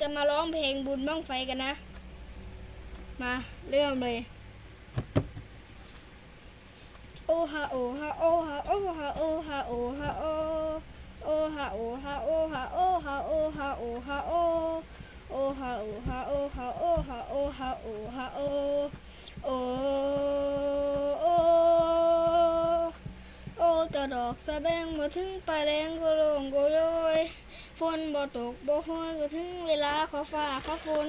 จะมาร้องเพลงบุญบ้างไฟกันนะ มาเริ่มเลย โอฮาโอฮาโอฮาโอฮาโอฮาโอฮาโอโอฮาโอฮาโอฮาโอฮาโอฮาโอฮาโอโอฮาโอฮาโอฮาโอฮาโอฮาโอฮาโอโอ จะดอกสะแบงบ่ถึงปลายแรงก็ลงก็ย้อยฝนบ่ตกบ่ห้อยก็ถึงเวลาขอฟ้าขอฝน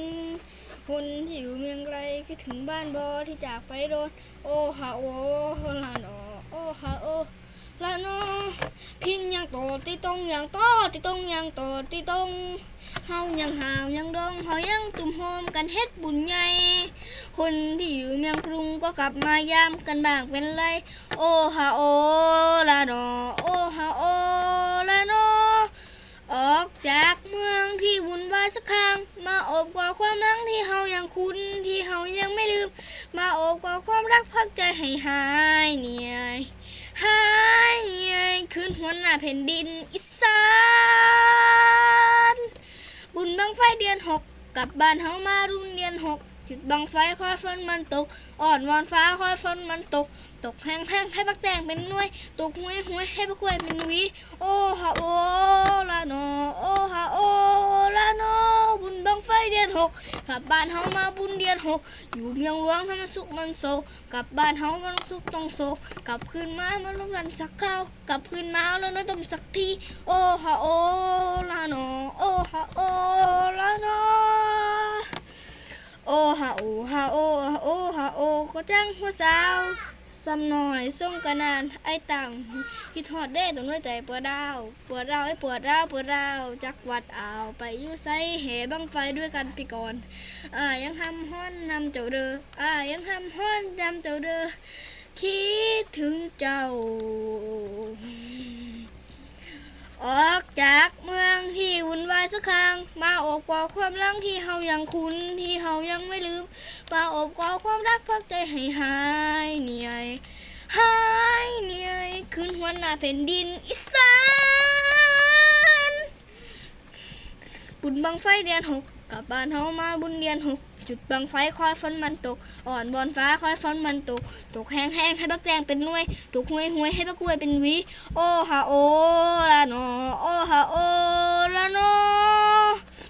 คนที่อยู่เมืองไกลคิดถึงบ้านบ่ที่จากไปโดน โอ้ฮะโอลาโนโอ้ฮะโอ้ ลาโนพินยังโตติตรงยังโตติตรงยังโตติตรงเฮายังหาวยังดองเฮายังตุ่มโฮมกันเฮ็ดบุญใหญ่คนที่อยู่เมืองกรุงก็กลับมายามกันบ้างเป็นไรโอฮาโอลาโนโอฮาโอลาโนอออกจากเมืองที่วุ่นวายสักครั้งมาอบกว่าความรักที่เฮายังคุ้นที่เฮายังไม่ลืม มาอบกอดความรักพักใจให้หายเหนื่อยหาย นื่อยคืนหัวหน้าแผ่นดินอีสานบุญบังไฟเดือนหกกลับบ้านเฮามารุ่นเดือนหกจุดบังไฟคอยฝนมันตก อ่อนวอนฟ้าคอยฝนมันตก ตกแห้งแห้งให้ปักแตงเป็นหน่วย ตกหวยหวยให้ปักกล้วยเป็นวี โอ้ฮะโอ กลับบ้านเฮามาบุญเดือนหกอยู่เมียงหลวงทำมันสุขมันโศกกลับบ้านเฮามันสุขต้องโศกกลับคืนมามาลงกันสักข้าวกลับคืนมาแล้วน้ต้มสักทีโอฮาโอลาโนโอฮาโอลาโนโอฮาโอฮาโอฮาโอฮาโอก็จังหัวสาว สำหน่อยส่งกันนานไอ้ตังคิดทอดเด้ตรงน้อยใจปวดดาวปวดดาวไอ้ปวดดาวปวดดาวจักวัดอ่าวไปยู่ไซเหบังไฟด้วยกันพี่ก่อนอ่ายังทำฮ้อนนำเจ้าเด้ออ่ายังทำฮ้อนจำเจ้าเด้อคิดถึงเจ้า ออกจาก คุณไว้สักครั้ง มาอบกอดความรักที่เฮายังคุ้นที่เฮายังไม่ลืม มาอบกอดความรักพักใจให้หายเหนื่อยหายเหนื่อยขึ้นหัวหน้าแผ่นดินอีสานบุญบังไฟเดือนหก กลับบ้านเฮามาบุญเดือนหกจุดบังไฟคอยฝนมันตก อ่อนบอนฟ้าคอยฝนมันตก ตกแห้งแห้งให้บักแตงเป็นหน่วยตกห้วยห้วยให้บักกล้วยเป็นวีโอฮาโอลาโนโอฮาโอลาโน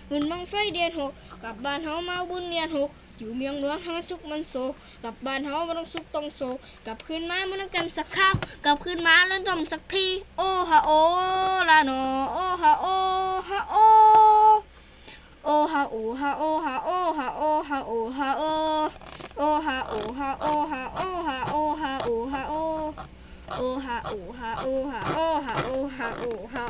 บุญบังไฟเดือนหกกลับบ้านเฮามาบุญเดือนหกอยู่เมียงหลวงทำให้สุขมันโศกกลับบ้านเฮามันต้องสุขต้องโศกกลับคืนมามันต้องกันสักข้าวกลับคืนมาแล้วต้มสักทีโอฮาโอลาโนอโอฮาโอ โอฮาโอฮาโอฮาโอฮาโอฮาโอฮาโอโอฮาโอฮาโอฮา